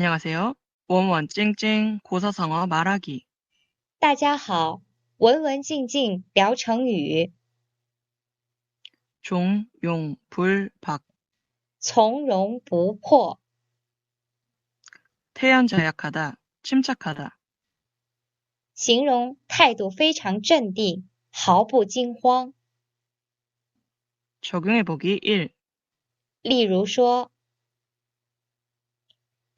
안녕하세요. 원원 찡찡 고사성어 말하기. 大家好，文文静静聊成语， 종, 용, 불, 박. 从容不迫， 태연자약하다, 침착하다. 形容态度非常镇定，毫不惊慌。 적용해보기 1. 例如说，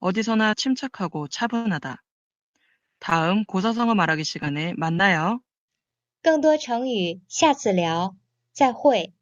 어디서나 침착하고 차분하다. 다음 고사성어 말하기 시간에 만나요. 更多成语，下次聊，再会。